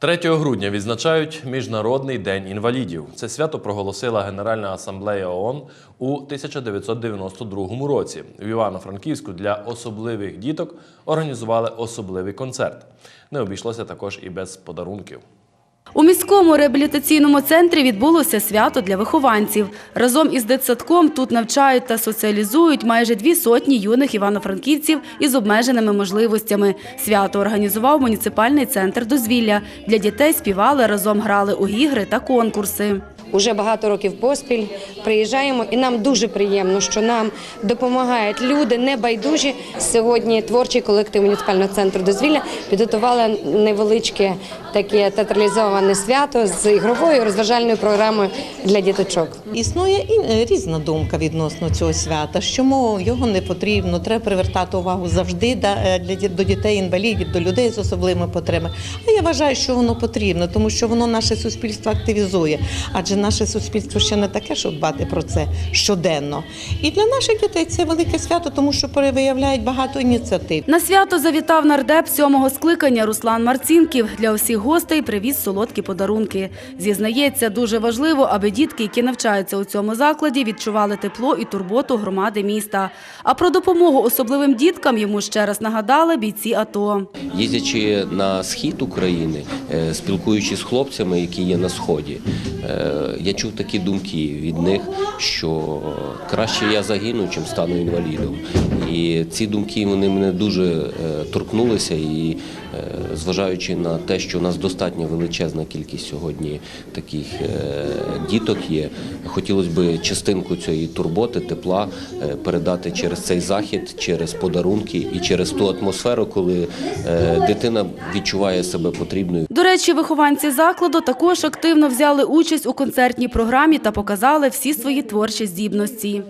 3 грудня відзначають Міжнародний день інвалідів. Це свято проголосила Генеральна асамблея ООН у 1992 році. В Івано-Франківську для особливих діток організували особливий концерт. Не обійшлося також і без подарунків. У міському реабілітаційному центрі відбулося свято для вихованців. Разом із дитсадком тут навчають та соціалізують майже дві сотні юних івано-франківців із обмеженими можливостями. Свято організував муніципальний центр дозвілля. Для дітей співали, разом грали у ігри та конкурси. Уже багато років поспіль приїжджаємо, і нам дуже приємно, що нам допомагають люди небайдужі. Сьогодні творчий колектив муніципального центру дозвілля підготували невеличке таке театралізоване свято з ігровою розважальною програмою для діточок. Існує і е, різна думка відносно цього свята, мов його не потрібно, треба привертати увагу завжди е, до дітей інвалідів, до людей з особливими потребами. А я вважаю, що воно потрібно, тому що воно наше суспільство активізує. Адже наше суспільство ще не таке, щоб дбати про це щоденно. І для наших дітей це велике свято, тому що виявляють багато ініціатив. На свято завітав нардеп сьомого скликання Руслан Марцінків. Для усіх гостей привіз солодкі подарунки. Зізнається, дуже важливо, аби дітки, які навчаються у цьому закладі, відчували тепло і турботу громади міста. А про допомогу особливим діткам йому ще раз нагадали бійці АТО. Їздячи на схід України, е, спілкуючись з хлопцями, які є на сході, е, я чув такі думки від них, що краще я загину, чим стану інвалідом. І ці думки вони мене дуже е, торкнулися. І е, зважаючи на те, що у нас достатньо величезна кількість сьогодні таких е, діток є, хотілося б частинку цієї турботи, тепла передати через цей захід, через подарунки і через ту атмосферу, коли дитина відчуває себе потрібною. До речі, вихованці закладу також активно взяли участь у концертній програмі та показали всі свої творчі здібності.